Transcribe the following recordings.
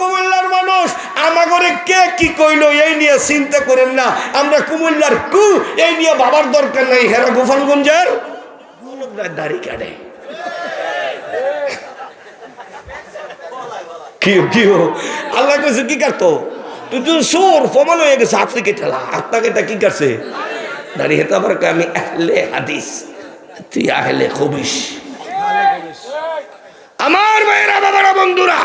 কুমিল্লার মানুষ, আমাগরে কে কি কইলো এই নিয়ে চিন্তা করেন না। আমরা কুমিল্লার কু, এই নিয়ে বাবার দরকার নাই। হেরা গোপালগঞ্জের দাড়ি কাটে। আল্লাহ কইছে, কি কাটতো? তুই তুই সোর ফমান হয়ে গেছে, আফ্রিকে ঠেলা। এটা কি কাটছে? দাঁড়িয়ে তো আবার আমি আহলে হাদিস। তুই আহলে খবিস আমার ভাইয়েরা, বাবারা, বন্ধুরা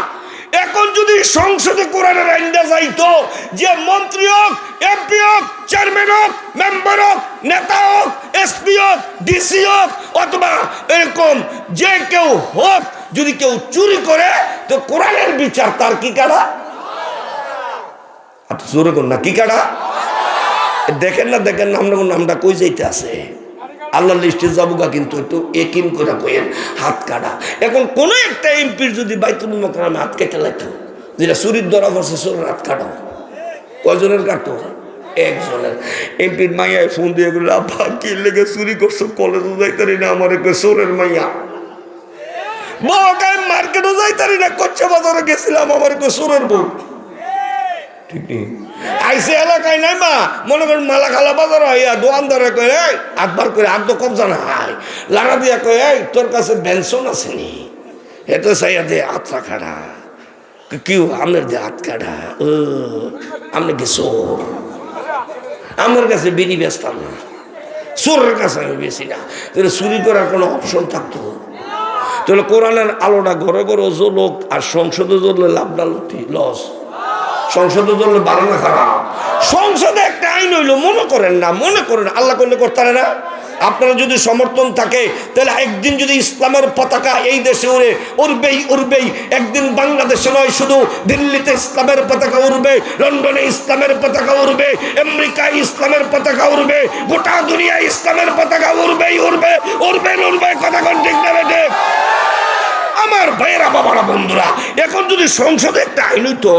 এখন যদি সংসদে কোরআনের আইনটা যাইতো, যে মন্ত্রী হোক, এমপি হোক, চেয়ারম্যান হোক, মেম্বার হোক, নেতা হোক, এসপি হোক, ডিসি হোক, অথবা এরকম যে কেউ হোক, যদি কেউ চুরি করে, তো কোরআনের বিচার তার কি কাটা আর জোরে কর না, কি কাটা দেখেন না দেখেন না, আমরা নামটা কই যাইতে আছে? আল্লাহ লিস্টে যাবুগা কিন্তু একটু একিম করে কইেন হাত কাটা। এখন কোনো একটা এমপির যদি বাইতুল মকরামে হাত কেটে লাইতো যেটা চুরির দরা বসে চোরের হাত কাটো। কজনের কাটো? একজনের। এমপির মাইয়ায় ফোন দিয়ে গেল আব্বা কি লেগে চুরি করছ? কলেজও যাইতারি না আমার? একটু চোরের মাইয়া? বাবাকে মার্কেটও যাইতারি না কচ্ছা বাজারে গেছিলাম, আমার একটু চোরের বউ? ঠিক নেই। আইসে এলাকায় নাই মা মনে করেন মালা খালা বাজার হইয়া দোয়ানদারে কয়ে, এই করে আট তো কবজা না হাই লাগা দিয়া কয়ে, এই, তোর কাছে বেনশন আছে নি? এত সাইয়া দে আত্রা খাড়া কিউ আমের দে হাত কাটা ও, আমনে কি চোর আমার কাছে বিড়ি বেচতাম না, চোরের কাছে আমি বেশি না তাহলে চুরি করার কোনো অপশন থাকতো? তাহলে কোরআনের আলোটা ঘরে ঘরে লোক আর সংসদে জ্বললে লাভ ডালতি লস। সংসদে জ্বললে ভালো না খারাপ। সংসদে একটা আইন হইল, মনে করেন না, মনে করেন আল্লাহ করলে করতে না। আপনারা যদি সমর্থন থাকে, তাহলে একদিন যদি ইসলামের পতাকা এই দেশে উড়ে, উড়বেই উড়বেই। একদিন বাংলাদেশে নয়, শুধু দিল্লিতে ইসলামের পতাকা উড়বে, লন্ডনে ইসলামের পতাকা উড়বে, আমেরিকায় ইসলামের পতাকা উড়বে, গোটা দুনিয়ায় ইসলামের পতাকা উড়বেই, উড়বে উড়বে উড়বে। কথা ঠিক বাবারা বন্ধুরা, এখন যদি সংসদে একটা আইন হইতো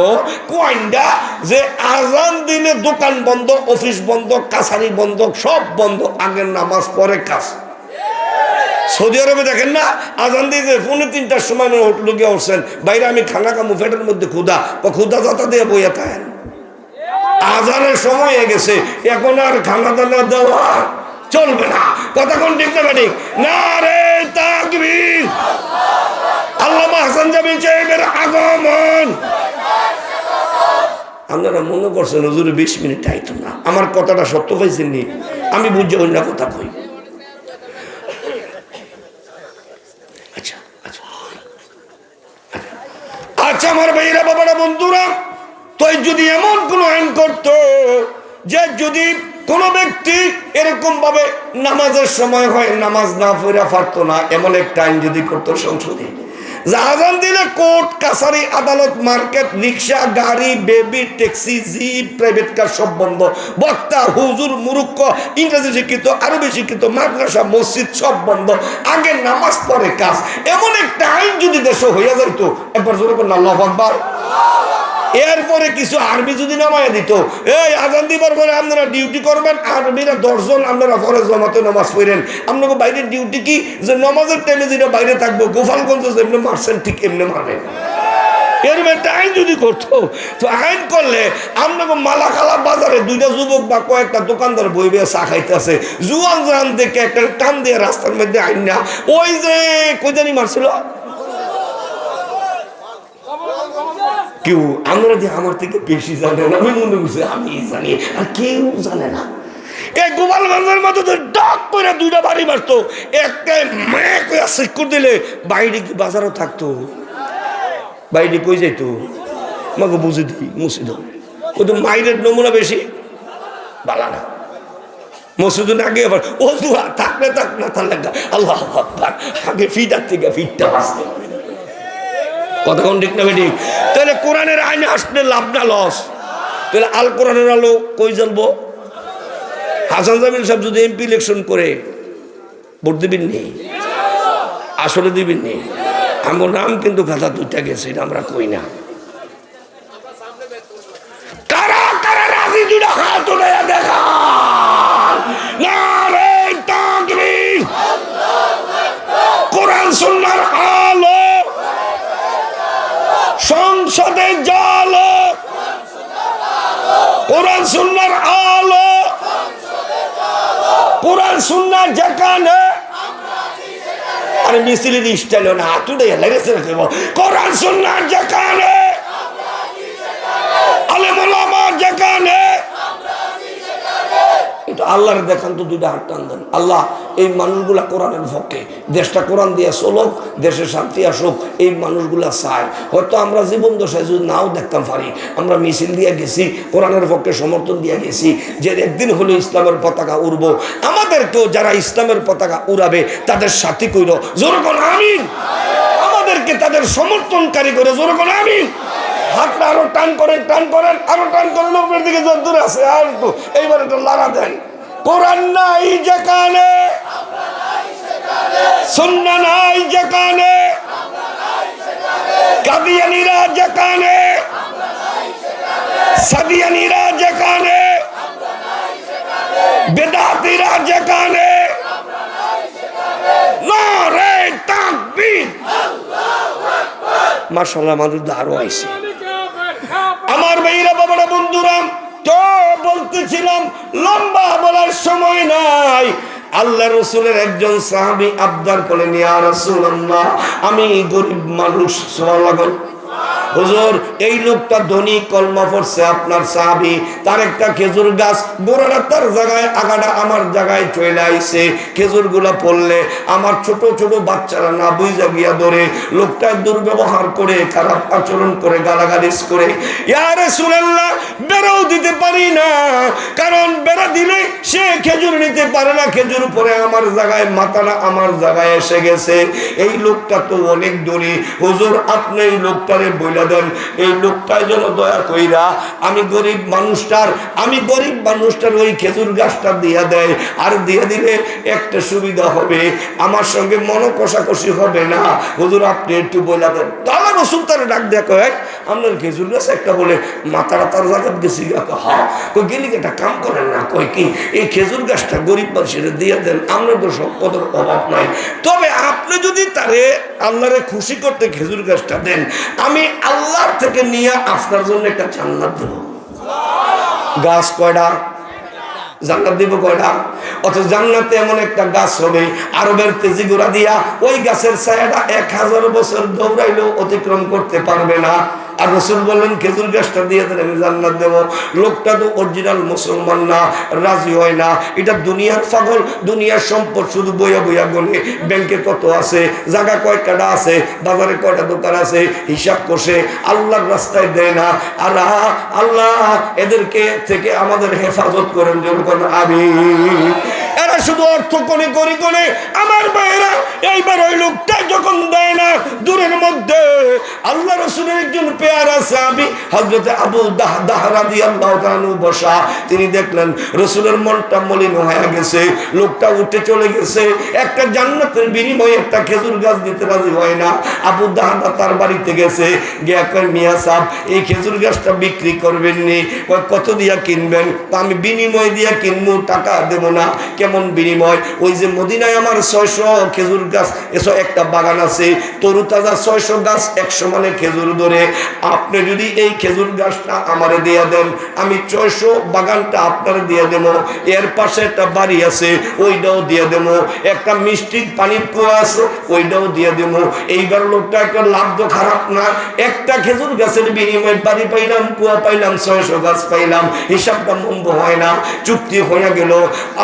কোয়াইনটা যে আজান দিনে দোকান বন্ধ, অফিস বন্ধ, কাছারি বন্ধ, সব বন্ধ, আগের নামাজ পরে কাজ। সৌদি আরবে দেখেন না, আজান দিয়ে পৌনে তিনটার সময় হোটেল গিয়ে উঠছেন, বাইরে আমি খানা কামু ফেটের মধ্যে ক্ষুদা বা ক্ষুদা যাতা দিয়ে বইয়া থাকেন। আজানের সময় গেছে, এখন আর খানা দানা দেওয়া চলবে না। কথা কোন ঠিক না ঠিক না রে তাকবীর। আপনারা মনে করছেন হুজুর বিশ মিনিট আইতো না। আমার কথাটা সত্য পাইছেন নি আমি বুঝে অন্য কথা কই। আচ্ছা আচ্ছা। আচ্ছা আমার ভাইয়েরা বাবারা, বন্ধুরা যদি এমন কোনো আইন করতো যে যদি কোনো ব্যক্তি নামাজের সময় হয়, নামাজ না পড়া পারতো না, এমন একটা আইন যদি করতো সংসদে। যে আজান দিলে কোর্ট কাছারি আদালত মার্কেট রিক্সা গাড়ি, baby taxi jeep private car সব বন্ধ। বক্তা, হুজুর মুরুক্ষ ইংরেজি শিক্ষিত, আরবি শিক্ষিত, মাদ্রাসা, মসজিদ সব বন্ধ। আগে নামাজ পরে কাজ। এমন একটা আইন যদি দেশে হইয়া যাইতো, একবার জোরে করলাম আল্লাহ এরপরে কিছু আর্মি যদি নামায় দিত, এই আজান দিবার পরে আপনারা ডিউটি করবেন আর্মিরা দশজন, আপনারা পরে জমাতে নামাজ পড়েন। আপনাকে বাইরের ডিউটি কি? যে নামাজের টাইমে যেটা বাইরে থাকব, গোপালগঞ্জ যেমনি মারছেন, ঠিক এমনি মারেন এরকম একটা আইন যদি করতো, তো আইন করলে আপনাকে মালাখালা বাজারে দুইটা যুবক বা কয়েকটা দোকানদার বই বেয়ে চা খাইতেছে। জুয়ান জান দেখে একটা টান দিয়ে রাস্তার মধ্যে আইন না। ওই যে, কই জানি মারছিল? কেউ আমরা যে আমার থেকে বেশি জানে না। আমি মনে করছি আমি জানি, আর কেউ জানে না। এই গোপালগঞ্জের মধ্যে তো ডাক করে দুইটা বাড়ি মারতো। একটা মায়া কইয়া সিকুর দিলে বাইরে কি বাজারও থাকতো? বাইরে কই যাইতো? আমাকে বুঝে দিই মুসিদ ও তো মাইরের নমুনা বেশি। বালা না। মসজিদ আগে আবার দুয়া থাকলে থাক, না তাহলে আল্লাহ আগে ফিটার থেকে ফিটটা আসতে কোন ঠিক না ঠিক তাহলে কোরআনের আইনে আসলে লাভ না লস তাহলে আল কোরআনের আলো কই জ্বলবো হাসান জামিল সাহেব যদি এমপি ইলেকশন করে, ভোট দিবেন নি? আসলে দিবেন নি? আমার নাম কিন্তু খাতা দুইটা গেছে, এটা আমরা কই না। কারা কারা রাজি দুটা হাত উঠে দেখা আমরা যেখানে আর মিছিলের স্টাইল না হাতুড়ে লেগেছে রাখব কোরআন সুন্নার যেখানে, আলেমুল আমার যেখানে এটা আল্লাহর দেখান তো দুইটা হাত টান দেন। আল্লাহ, এই মানুষগুলা কোরআনের পক্ষে। দেশটা কোরআন দিয়ে চলুক দেশে শান্তি আসুক, এই মানুষগুলা চায়। হয়তো আমরা জীবন দশায় যদি নাও দেখতাম পারি, আমরা মিছিল দিয়ে গেছি, কোরআনের পক্ষে সমর্থন দিয়ে গেছি, যে একদিন হলে ইসলামের পতাকা উড়বো, আমাদেরকেও যারা ইসলামের পতাকা উড়াবে, তাদের সাথী কইর জোরকন আমিন। আমাদেরকে তাদের সমর্থনকারী করে জোরকন আমিন। হাতটা আরও টান করেন টান করেন, আরও টান করেন, উপরের দিকে যত দূরে আছে, আর এইবার একটু লাগা দেন। কোরআন নাই যেখানে, সুন্না নাই যেখানে, কাদিয়ানিরা যেখানে, সাদিয়ানিরা যেখানে, বেদাতিরা যেখানে মাশাআল্লাহ আমাদের আরও আইছে। আমার ভাইরা বাবারা, বন্ধুরা তো বলতেছিলাম লম্বা বলার সময় নাই। আল্লাহ রসুলের একজন সাহাবি আবদার করে নিয়ে আর আমি গরিব মানুষ সোয়াল হুজুর, এই লোকটা ধনী, কলমা পড়ছে আপনার সাহাবি তার একটা খেজুর গাছ গোড়াটা তার জায়গায়, আগাটা আমার জায়গায় চলে আইছে। খেজুরগুলা পড়লে আমার ছোট ছোট বাচ্চারা না বুঝা গিয়া ধরে লোকটা দুর্ব্যবহার করে, খারাপ আচরণ করে, গালাগালিস করে। ইয়ারে সুরাল্লাহ বেড়াও দিতে পারি না, কারণ বেড়া দিলে সে খেজুর নিতে পারে না, খেজুর পরে আমার জায়গায়, মাথাটা আমার জায়গায় এসে গেছে। এই লোকটা তো অনেক দূরে হুজুর, আপনি এই লোকটারে বইলা দেন, এই লোকটার জন্য দয়া কইরা আমি গরিব মানুষটার, আমি গরিব মানুষটার ওই খেজুর গাছটা দিয়া দেয় আর দিয়ে দিলে একটা সুবিধা হবে, আমার সঙ্গে মন কষাকষি হবে না। হুজুর, আপনি একটু বইলা দেন। তাহলে রসুল তারা ডাক দেয়া কয় আপনার খেজুর গাছ একটা বলে, মাথাটা তার জায়গা গেছি হা। কই গেলি একটা কাম করেন না। কই কি? এই খেজুর গাছটা গরিব মানুষের দিয়ে দেন আমরা তো সম্পদের অভাব নাই। তবে আপনি যদি তারে আল্লাহরে খুশি করতে খেজুর গাছটা দেন, আমি আল্লাহর থেকে নিয়ে আপনার জন্য একটা জান্নাত দেব। গাছ কয়টা জান্নাত দিব কয়টা অথচ জান্নাতে এমন একটা গাছ হবে, আরবের তেজি গোড়া দিয়া ওই গাছের ছায়াটা এক হাজার বছর দৌড়াইলেও অতিক্রম করতে পারবে না। আর রসুল বললেন, খেজুর গাছটা দিয়ে দেন, আমি জান্নাত দেবো। লোকটা তো অরিজিনাল মুসলমান না, রাজি হয় না। এটা দুনিয়ার পাগল, দুনিয়ার সম্পদ শুধু বইয়া বইয়া গলে। ব্যাংকে কত আছে জায়গা কয়টা আছে, বাজারে কয়টা দোকান আছে, হিসাব কষে আল্লাহর রাস্তায় দেয় না। আর আল্লাহ এদেরকে থেকে আমাদের হেফাজত করেন যখন আমি এরা শুধু অর্থ কোনে করি কোনে। আমার ভাইয়েরা এইবার ওই লোকটা যখন দেয় না, দূরের মধ্যে আল্লাহ রসুলের একজন পেয়ারা সাহাবি হজরত আবু দাহ দাহরাদি আল্লাহ বসা, তিনি দেখলেন রসুলের মনটা মলিন হয়ে গেছে, লোকটা উঠে চলে গেছে। একটা জান্নাতের বিনিময়ে একটা খেজুর গাছ দিতে রাজি হয় না। আবু দাহাদা তার বাড়িতে গেছে, গিয়া কয়, মিয়া সাহ এই খেজুর গাছটা বিক্রি করবেন নি? কত দিয়া কিনবেন? তা আমি বিনিময় দিয়া কিনবো, টাকা দেবো না। কেমন বিনিময়? ওই যে মদিনায় আমার ছয়শো খেজুর গাছ এসব একটা বাগান আছে তরু তাজা ছয়শো গাছ, একশো মানে খেজুর ধরে। আপনি যদি এই খেজুর গাছটা আমারে দিয়ে দেন, আমি ছয়শো বাগানটা আপনার দিয়ে দেবো। এর পাশে একটা বাড়ি আছে, ওইটাও দিয়ে দেবো। একটা মিষ্টির পানির কুয়া আছে, ওইটাও দিয়ে দেবো। এইবার লোকটা একটা লাভ তো খারাপ না। একটা খেজুর গাছের বিনিময়ে বাড়ি পাইলাম, কুয়া পাইলাম, ছয়শো গাছ পাইলাম। হিসাবটা মন্দ হয় না, চুক্তি হয়ে গেল।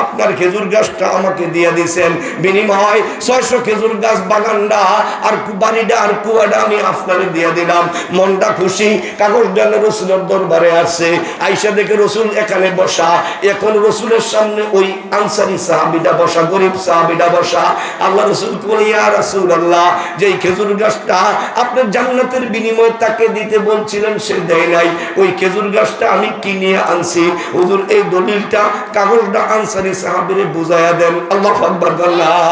আপনার খেজুর গাছটা আমাকে দিয়ে দিয়েছেন বিনিময় ছয়শো খেজুর গাছ বাগানটা আর বাড়িটা আর কুয়াটা আমি আপনারে দিয়ে দিলাম। মনটা খুশি, কাগজ ডালে রসুলের দরবারে আসছে আইসা দেখে রসুল এখানে বসা। এখন রসুলের সামনে ওই আনসারি সাহাবিটা বসা, গরিব সাহাবিটা বসা। আল্লাহ রসুল বলে, ইয়া রাসূল আল্লাহ যেই খেজুর গাছটা আপনার জান্নাতের বিনিময়ে তাকে দিতে বলছিলেন, সে দেয় নাই। ওই খেজুর গাছটা আমি কিনে আনছি। হুজুর, এই দলিলটা কাগজটা আনসারি সাহাবিরে বুঝাইয়া দেন, আল্লাহ আল্লাহ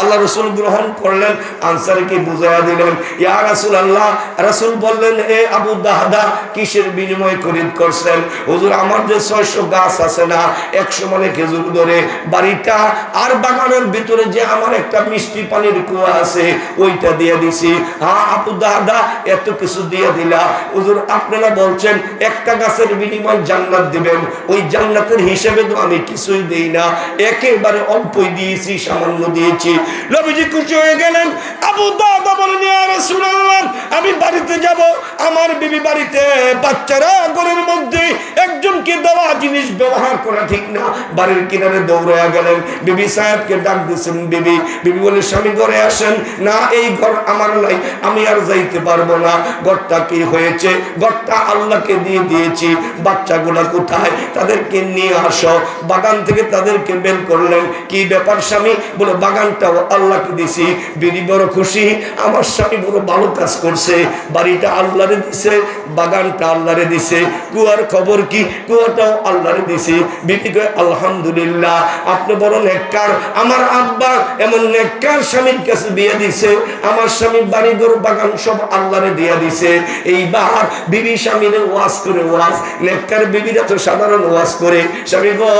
আল্লাহ রসুল গ্রহণ করলেন। আনসারিকে বুঝাইয়া দিলেন, ইয়া রাসূল আল্লাহ রাসূল বললেন, এ আবু দাহদা কিসের বিনিময় খরিদ করছেন? হুজুর, আমার যে ছয়শো গাছ আছে না, একশো মানে খেজুর ধরে, বাড়িটা আর বাগানের ভিতরে যে আমার একটা মিষ্টি পানির কুয়া আছে, ওইটা দিয়ে দিছি। হ্যাঁ আপু দাদা এত কিছু দিয়ে দিলা। হুজুর, আপনারা বলছেন, একটা গাছের বিনিময় জান্নাত দিবেন। ওই জান্নাতের হিসেবে তো আমি কিছুই দিই না। একেবারে অল্পই দিয়েছি, সামান্য দিয়েছি। নবীজি খুশি হয়ে গেলেন, আবু দাদা বলেন আমি বাড়িতে যাব, আমার বিবি বাড়িতে বাচ্চারা ঘরের মধ্যে একজনকে দেওয়া জিনিস ব্যবহার করা ঠিক না। বাড়ির কিনারে দৌড়ায়া গেলেন। বিবি সাহেবকে ডাক দিয়েছেন, বিবি বিবি বলে, স্বামী, ঘরে আসেন। না, এই ঘর আমার নাই, আমি আর যাইতে পারব না। ঘরটা কি হয়েছে? ঘরটা আল্লাহকে দিয়ে দিয়েছি। বাচ্চাগুলা কোথায়? তাদেরকে নিয়ে আসো। বাগান থেকে তাদেরকে বের করলেন, কি ব্যাপার স্বামী? বলে, বাগানটাও আল্লাহকে দিছি, বিড়ি বড় খুশি, আমার স্বামী বড় ভালো কাজ করছে, বাড়িটা আল্লাহরে দিছে, বাগানটা আল্লাহরে দিছে, কুয়ার খবর কি? কুয়াটাও আল্লাহরে দিছে বিবি কয়, আলহামদুলিল্লাহ, আপনি বড় নেককার, আমার আব্বা এমন নেককার স্বামীর কাছে বিয়ে দিছে, আমার স্বামী বাড়ি ঘর বাগান সব আল্লাহরে দিয়ে দিছে। এইবার বিবি স্বামীরে ওয়াজ করে ওয়াজ, নেককার বিবিরা তো সাধারণ ওয়াজ করে, স্বামী গো,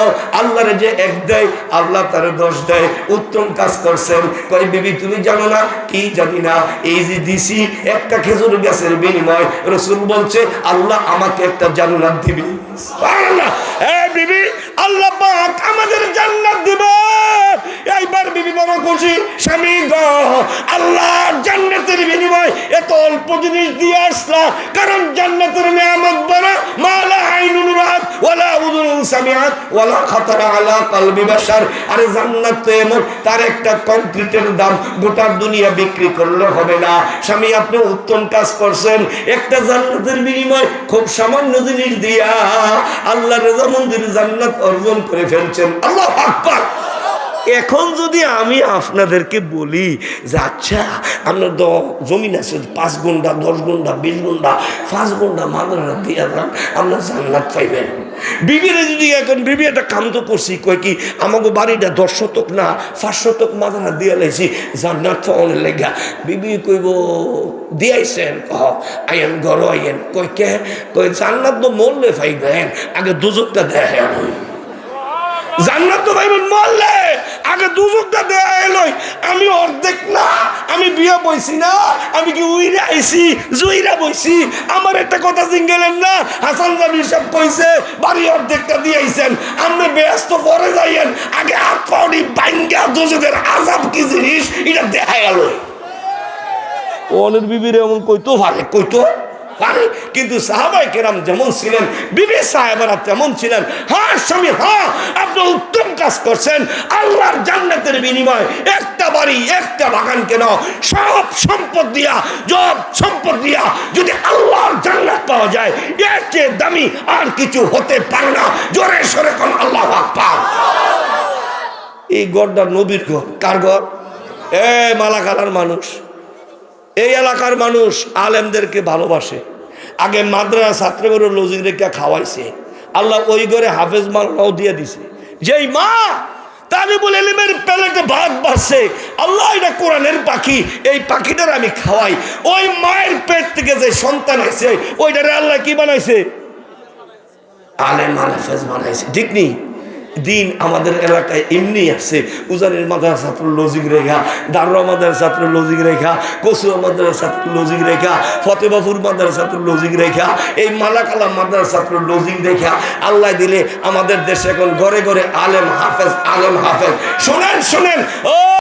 আল্লাহরে যে এক দেয় আল্লাহ তার দোষ দেয়, উত্তম কাজ করছেন। কয়, বিবি, তুমি জানো না? কি জানি না। এই যে দিছি, একটা খেজুর গাছের বিনিময়। রসুল বলছে, আল্লাহ আমাকে একটা জান্নাত দিবি। আল্লাহ আমাদের জান্নাত দিবে। এইবার বিবি খুশি, স্বামী গো, আল্লাহর জান্নাতের বিনিময় এত অল্প জিনিস দিয়ে আসলা। কারণ জান্নাতের বড় মালা আইনুন রাত আলা আরে জান্নাত তো এমন, তার একটা কংক্রিটের দাম গোটা দুনিয়া বিক্রি করলে হবে না। স্বামী, আপনি উত্তম কাজ করছেন। একটা জান্নাতের বিনিময় খুব সামান্য জিনিস দিয়া আল্লাহ রেজা মন্দির জান্নাত অর্জন করে ফেলছেন। আল্লাহ আকবার। এখন যদি আমি আপনাদেরকে বলি যে আচ্ছা আপনার দ, জমিন আছে, পাঁচ ঘণ্টা দশ ঘণ্টা বিশ ঘণ্টা পাঁচ ঘণ্টা মাদ্রাসা দিয়ে যান জান্নাত পাইবেন। বিবিরে যদি এখন বিবি একটা কাম তো করছি, কয় কি আমাকে বাড়িটা দশ শতক না, পাঁচ শতক মাদ্রাসা দিয়ে লাইছি, জান্নাত পাওয়ার লেগা। বিবি কইব, দিয়াইছেন কহ আইন ঘর আইন কয় কে? কয়, জান্নাত তো মরলে পাইবেন, আগে দুজকটা দেখেন জান্নাত তো ভাইবেন মরলে। আগে দুজকটা দেয়া এলোই। আমি অর্ধেক না, আমি বিয়ে বইছি না, আমি কি উইরা আইছি, জুইরা বইছি। আমার একটা কথা জিঙ্গেলেন না, হাসান জামি সব কইছে, বাড়ি অর্ধেকটা দিয়ে আইছেন। আপনি ব্যস্ত পরে যাইয়েন। আগে পাউনি বাইঙ্গা দুজকের আজাব কি জিনিস, এটা দেখা গেল অনেক বিবির এমন কইতো পারে কইতো। কিন্তু সাহাবাই কেরাম যেমন ছিলেন, বিবি সাহেবেরা তেমন ছিলেন। হ্যাঁ স্বামী হ্যাঁ আপনি উত্তম কাজ করছেন। আল্লাহর জান্নাতের বিনিময় একটা বাড়ি, একটা বাগান কেন? সব সম্পদ দিয়া সব সম্পদ দিয়া যদি আল্লাহর জান্নাত পাওয়া যায়, এর চেয়ে দামি আর কিছু হতে পারে না। জোরে সরে কোন আল্লাহ পাক এই গড়টা নবীর ঘর। কার ঘর? এ মালাকালার মানুষ। এই এলাকার মানুষ আলেমদেরকে ভালোবাসে। আগে মাদ্রাসা ছাত্রগুলো লজিক রেখা খাওয়াইছে। আল্লাহ ওই ঘরে হাফেজ মালাও দিয়ে দিছে। যেই মা আল্লাহ এটা পাখি, এই পাখিটার আমি খাওয়াই। ওই মায়ের পেট থেকে যে সন্তান আল্লাহ কি বানাইছে? আলেম বানাইছে। ঠিক নেই? দিন আমাদের এলাকায় এমনি আছে। উজানের মাদার ছাত্র লজিক রেখা, দারুয়া মাদার ছাত্র লজিক রেখা, কসুয়া মাদার ছাত্র লজিক রেখা ফতেবাপুর মাদার ছাত্র লজিক রেখা, এই মালাকালা মাদার ছাত্র লজিক রেখা, আল্লাহ দিলে আমাদের দেশে এখন ঘরে ঘরে আলেম হাফেজ আলেম হাফেজ। শোনেন শোনেন, ও